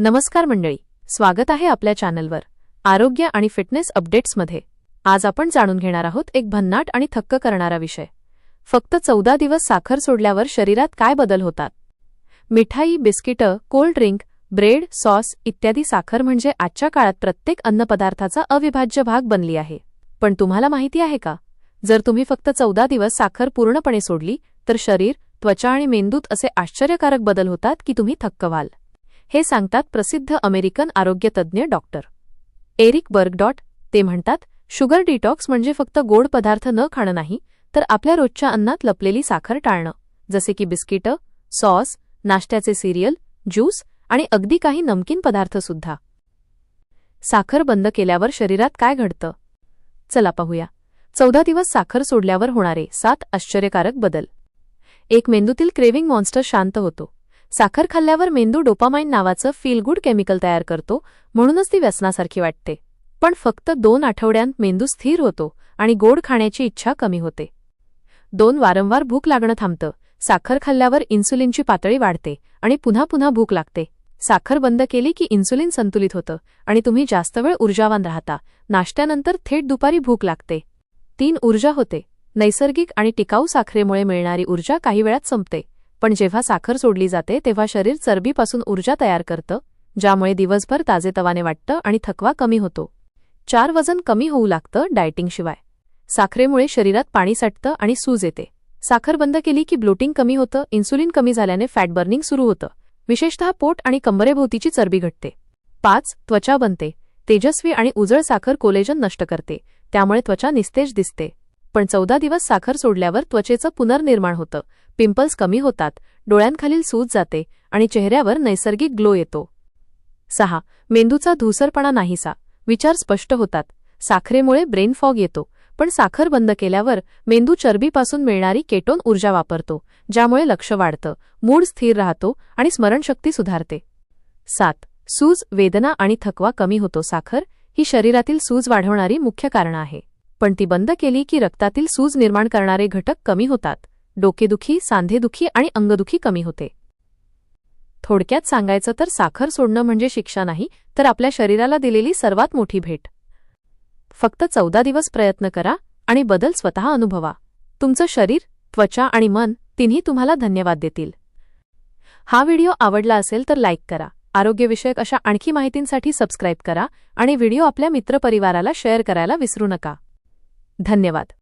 नमस्कार मंडळी स्वागत आहे आपल्या चॅनलवर आरोग्य आणि फिटनेस अपडेट्समध्ये. आज आपण जाणून घेणार आहोत एक भन्नाट आणि थक्क करणारा विषय. फक्त चौदा दिवस साखर सोडल्यावर शरीरात काय बदल होतात? मिठाई बिस्किटं कोल्ड ड्रिंक ब्रेड सॉस इत्यादी साखर म्हणजे आजच्या काळात प्रत्येक अन्नपदार्थाचा अविभाज्य भाग बनली आहे. पण तुम्हाला माहिती आहे का? जर तुम्ही फक्त चौदा दिवस साखर पूर्णपणे सोडली तर शरीर त्वचा आणि मेंदूत असे आश्चर्यकारक बदल होतात की तुम्ही थक्क व्हाल. हे सांगतात प्रसिद्ध अमेरिकन आरोग्यतज्ञ डॉक्टर एरिक बर्ग डॉट. ते म्हणतात शुगर डिटॉक्स म्हणजे फक्त गोड पदार्थ न खाणं नाही तर आपल्या रोजच्या अन्नात लपलेली साखर टाळणं जसे की बिस्किटं सॉस नाश्त्याचे सिरियल ज्यूस आणि अगदी काही नमकीन पदार्थसुद्धा साखर बंद केल्यावर शरीरात काय घडतं? चला पाहूया. चौदा दिवस साखर सोडल्यावर होणारे सात आश्चर्यकारक बदल. एक मेंदूतील क्रेविंग मॉन्स्टर शांत होतो. साखर खाल्ल्यावर मेंदू डोपामाइन नावाचं फील गुड केमिकल तयार करतो म्हणूनच ती व्यसनासारखी वाटते. पण फक्त दोन आठवड्यांत मेंदू स्थिर होतो आणि गोड खाण्याची इच्छा कमी होते. दोन वारंवार भूक लागणं थांबतं. साखर खाल्ल्यावर इन्सुलिनची पातळी वाढते आणि पुन्हा पुन्हा भूक लागते. साखर बंद केली की इन्सुलिन संतुलित होतं आणि तुम्ही जास्त वेळ ऊर्जावान राहता. नाश्त्यानंतर थेट दुपारी भूक लागते. तीन ऊर्जा होते. नैसर्गिक आणि टिकाऊ साखरेमुळे मिळणारी ऊर्जा काही वेळात संपते. पण जेव्हा साखर सोडली जाते तेव्हा शरीर चरबीपासून ऊर्जा तयार करतं ज्यामुळे दिवसभर ताजेतवाने वाटतं आणि थकवा कमी होतो. चार वजन कमी होऊ लागतं डायटिंगशिवाय साखरेमुळे शरीरात पाणी साठतं आणि सूज येते. साखर बंद केली की ब्लोटिंग कमी होतं इन्सुलिन कमी झाल्याने फॅट बर्निंग सुरू होतं. विशेषतः पोट आणि कंबरेभोवतीची चरबी घटते. पाच त्वचा बनते. तेजस्वी आणि उजळ साखर कोलेजन नष्ट करते. त्यामुळे त्वचा निस्तेज दिसते. पण चौदा दिवस साखर सोडल्यावर त्वचेचं पुनर्निर्माण होतं. पिंपल्स कमी होतात डोळ्यांखालील सूज जाते आणि चेहऱ्यावर नैसर्गिक ग्लो येतो. सहा. मेंदूचा धूसरपणा नाहीसा. विचार स्पष्ट होतात. साखरेमुळे ब्रेन फॉग येतो पण साखर बंद केल्यावर मेंदू चरबीपासून मिळणारी केटोन ऊर्जा वापरतो ज्यामुळे लक्ष वाढतं मूड स्थिर राहतो आणि स्मरणशक्ती सुधारते. सात. सूज वेदना आणि थकवा कमी होतो. साखर ही शरीरातील सूज वाढवणारी मुख्य कारणं आहे. पण ती बंद केली की रक्तातील सूज निर्माण करणारे घटक कमी होतात. डोकेदुखी सांधेदुखी आणि अंगदुखी कमी होते. थोडक्यात सांगायचं तर साखर सोडणं म्हणजे शिक्षा नाही तर आपल्या शरीराला दिलेली सर्वात मोठी भेट. फक्त चौदा दिवस प्रयत्न करा आणि बदल स्वतः अनुभवा. तुमचं शरीर त्वचा आणि मन तिन्ही तुम्हाला धन्यवाद देतील. हा व्हिडिओ आवडला असेल तर लाईक करा. आरोग्यविषयक अशा आणखी माहितींसाठी सबस्क्राईब करा आणि व्हिडिओ आपल्या मित्रपरिवाराला शेअर करायला विसरू नका. धन्यवाद.